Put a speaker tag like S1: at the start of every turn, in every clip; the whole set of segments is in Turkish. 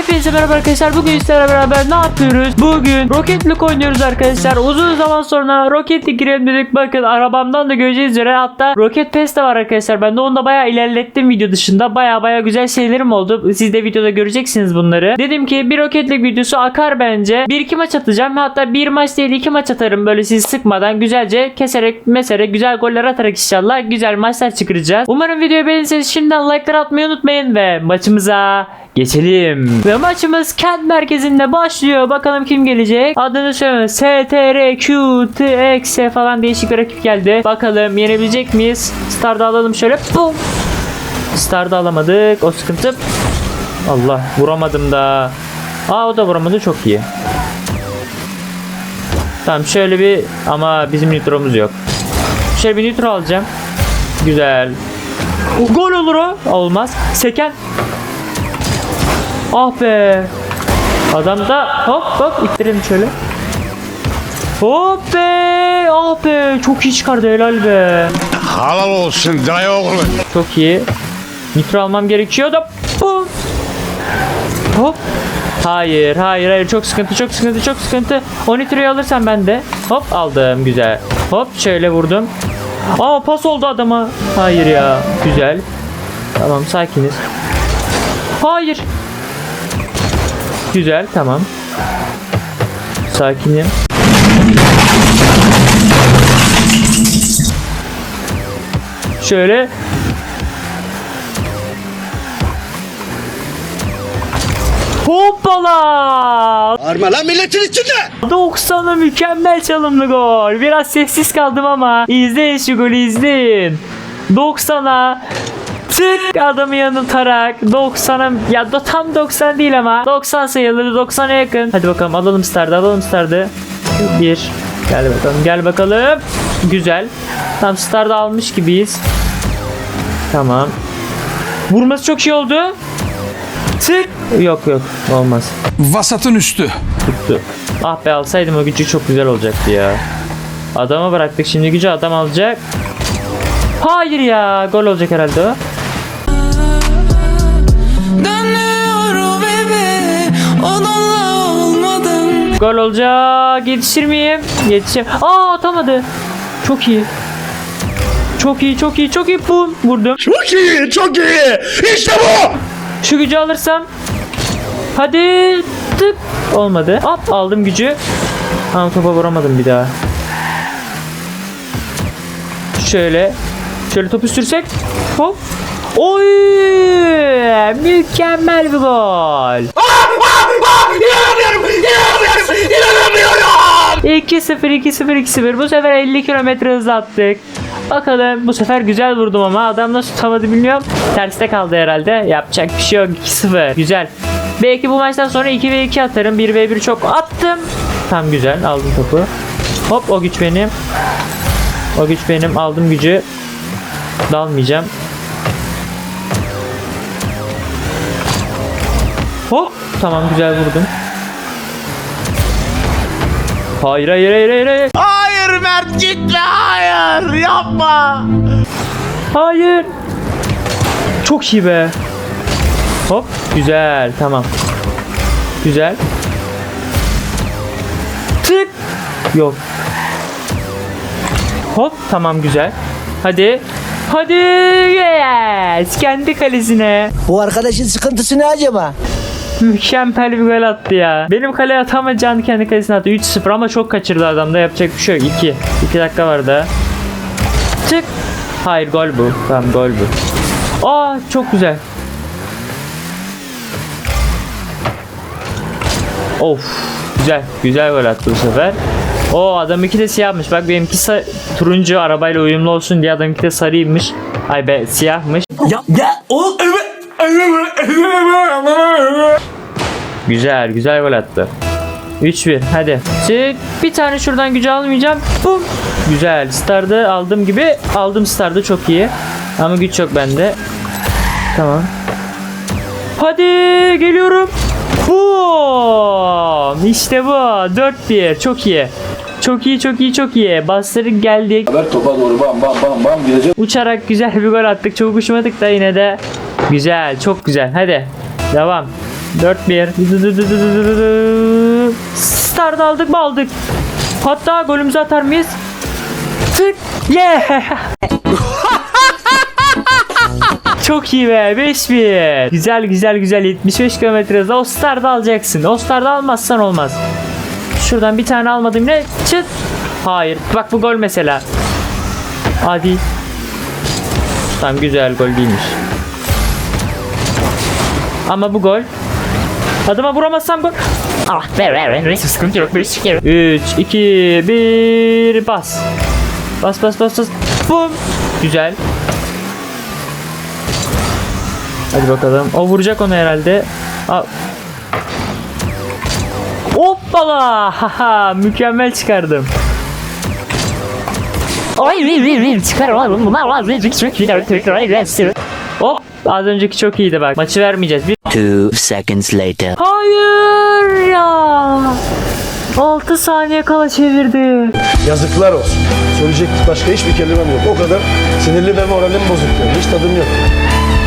S1: Hepinize merhaba arkadaşlar. Bugün sizlerle beraber ne yapıyoruz? Bugün Rocket League oynuyoruz arkadaşlar. Uzun zaman sonra Rocket League girelim dedik. Bakın arabamdan da göreceğiz üzere. Hatta Rocket Pass de var arkadaşlar. Ben de onu da bayağı ilerlettim video dışında. Bayağı bayağı güzel şeylerim oldu. Siz de videoda göreceksiniz bunları. Dedim ki bir Rocket League videosu akar bence. Bir iki maç atacağım. Hatta bir maç değil iki maç atarım. Böyle sizi sıkmadan güzelce keserek meserek güzel goller atarak inşallah güzel maçlar çıkaracağız. Umarım videoyu beğenirseniz şimdiden like'lar atmayı unutmayın ve maçımıza geçelim. Ve maçımız kent merkezinde başlıyor. Bakalım kim gelecek? Adını söyle. STR, Q, T, X falan değişik bir rakip geldi. Bakalım yenebilecek miyiz? Star'da alalım şöyle. Bum. Star'da alamadık. O sıkıntı. Allah vuramadım da. Aa o da vuramadı çok iyi. Tamam şöyle bir ama bizim nitromuz yok. Şöyle bir nitro alacağım. Güzel. Gol olur o. Olmaz. Seken. Ah be. Adam da hop hop ittirelim şöyle. Hop be. Ah be. Çok iyi çıkardı helal be.
S2: Halal olsun dayı oğlu.
S1: Çok iyi. Nitro almam gerekiyor da. Bum. Hop. Hayır, hayır, hayır. Çok sıkıntı, çok sıkıntı, çok sıkıntı. O nitroyu alırsam ben de. Hop aldım. Güzel. Hop şöyle vurdum. Aa pas oldu adama. Hayır ya. Güzel. Tamam sakiniz. Hayır. Güzel tamam. Sakinim. Şöyle Hoppala!
S2: Arma lan milletin içinde.
S1: 90'a mükemmel çalımlı gol. Biraz sessiz kaldım ama izleyin şu golü izleyin. 90'a tık adamı yanıltarak 90'a ya da tam 90 değil ama 90 sayılır 90'a yakın. Hadi bakalım alalım stardı alalım stardı. Bir gel bakalım gel bakalım. Güzel. Tam starda almış gibiyiz. Tamam. Vurması çok iyi oldu. Tık. Yok yok olmaz.
S3: Vasatın üstü.
S1: Tuttu. Ah be alsaydım o gücü çok güzel olacaktı ya. Adama bıraktık şimdi gücü adam alacak. Hayır ya gol olacak herhalde o. Gol olacak. Yetişir miyim? Yetişir. Aa atamadı. Çok iyi. Çok iyi, çok iyi, çok iyi. Bum vurdum.
S2: Çok iyi, çok iyi. İşte bu.
S1: Şu gücü alırsam. Hadi. Tık. Olmadı. Hop aldım gücü. Ama topa vuramadım bir daha. Şöyle. Şöyle topu sürsek. Hop. Oy! Mükemmel bir gol.
S2: Aa,
S1: aa, aa, 2-0-2-0-2-0. Bu sefer 50 km hız attık. Bakalım bu sefer güzel vurdum ama adam nasıl tutamadı bilmiyorum. Terste kaldı herhalde. Yapacak bir şey yok. 2-0. Güzel. Belki bu maçtan sonra 2 ve 2 atarım. 1 ve 1 çok attım. Tam güzel aldım topu. Hop o güç benim. O güç benim. Aldım gücü. Dalmayacağım. Hop tamam güzel vurdum. Hayır hayır hayır hayır hayır.
S2: Hayır Mert gitme hayır yapma.
S1: Hayır. Çok iyi be. Hop güzel tamam. Güzel. Tık. Yok. Hop tamam güzel. Hadi. Hadi yes. Kendi kalesine.
S4: Bu arkadaşın sıkıntısı ne acaba?
S1: Mükemmel bir gol attı ya. Benim kaleye atamayacağını kendi kalesine attı. 3-0 ama çok kaçırdı adam da yapacak bir şey yok. 2. 2 dakika var daha. Çık. Hayır gol bu. Tamam gol bu. Aa çok güzel. Of. Güzel. Güzel gol attı bu sefer. O adam iki de siyahmış. Bak benimki turuncu arabayla uyumlu olsun diye adam iki de sarıymış. Ay be siyahmış. Güzel güzel gol attı. 3-1 hadi. Çık. Bir tane şuradan gücü almayacağım. Bum. Güzel. Star'da aldığım gibi aldım Star'da çok iyi. Ama güç yok bende. Tamam. Hadi geliyorum. Bum. İşte bu. 4-1. Çok iyi. Çok iyi çok iyi çok iyi. Bastırdık geldik.
S5: topa doğru bam bam bam bam gidecek.
S1: Uçarak güzel bir gol attık. Çok uçmadık da yine de güzel. Çok güzel. Hadi. Devam. 4-1. Start aldık mı aldık. Hatta golümüzü atar mıyız? Tık. Yeah. Çok iyi be 5-1. Güzel güzel güzel 75 km hızla o starda alacaksın. O starda almazsan olmaz. Şuradan bir tane almadım ne? Çıt. Hayır. Bak bu gol mesela. Hadi. Tamam güzel gol değilmiş. Ama bu gol. Adıma vuramazsam gol.
S2: Ah ver ver ver. Neyse sıkıntı yok. Bir sikerim.
S1: 3, 2, 1 bas. Bas bas bas bas. Bum. Güzel. Hadi bakalım. O vuracak onu herhalde. Al. Hoppala. Haha, Mükemmel çıkardım.
S2: Ver. Çıkar oğlum. Bunlar var.
S1: Hop. Az önceki çok iyiydi bak. Maçı vermeyeceğiz. Bir...
S4: Two seconds later.
S1: Hayır ya. 6 saniye kala çevirdi.
S3: Yazıklar olsun. Söyleyecek başka hiçbir kelimem yok. O kadar sinirli ve moralim bozuk yani. Hiç tadım yok.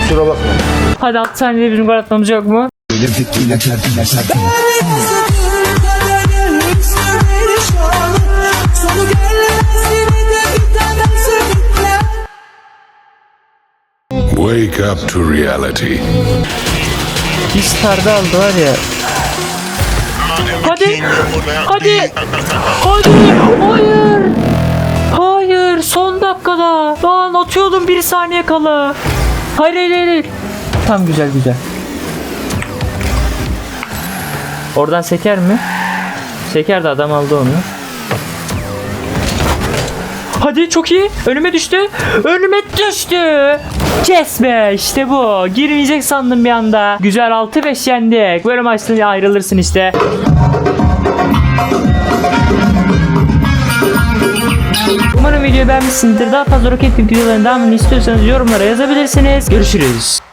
S3: Kusura bakma.
S1: Hadi 6 saniyede bizim gol atmamız yok mu?
S6: Wake up to reality.
S1: Bir starda aldı var ya. Hadi. Hadi. Hadi. Hayır. Hayır. Son dakikada. Lan atıyordum bir saniye kala. Hayır hayır. hayır. Tam güzel güzel. Oradan seker mi? Seker de adam aldı onu. Hadi çok iyi. Önüme düştü. Önüme düştü. Kes be işte bu. Girmeyecek sandım bir anda. Güzel 6-5 yendik. Böyle maçtan ayrılırsın işte. Umarım videoyu beğenmişsinizdir. Daha fazla roket League videolarının devamını istiyorsanız yorumlara yazabilirsiniz. Görüşürüz.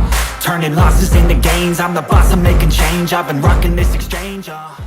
S7: Turning losses into gains. I'm the boss, I'm making change. I've been rocking this exchange, uh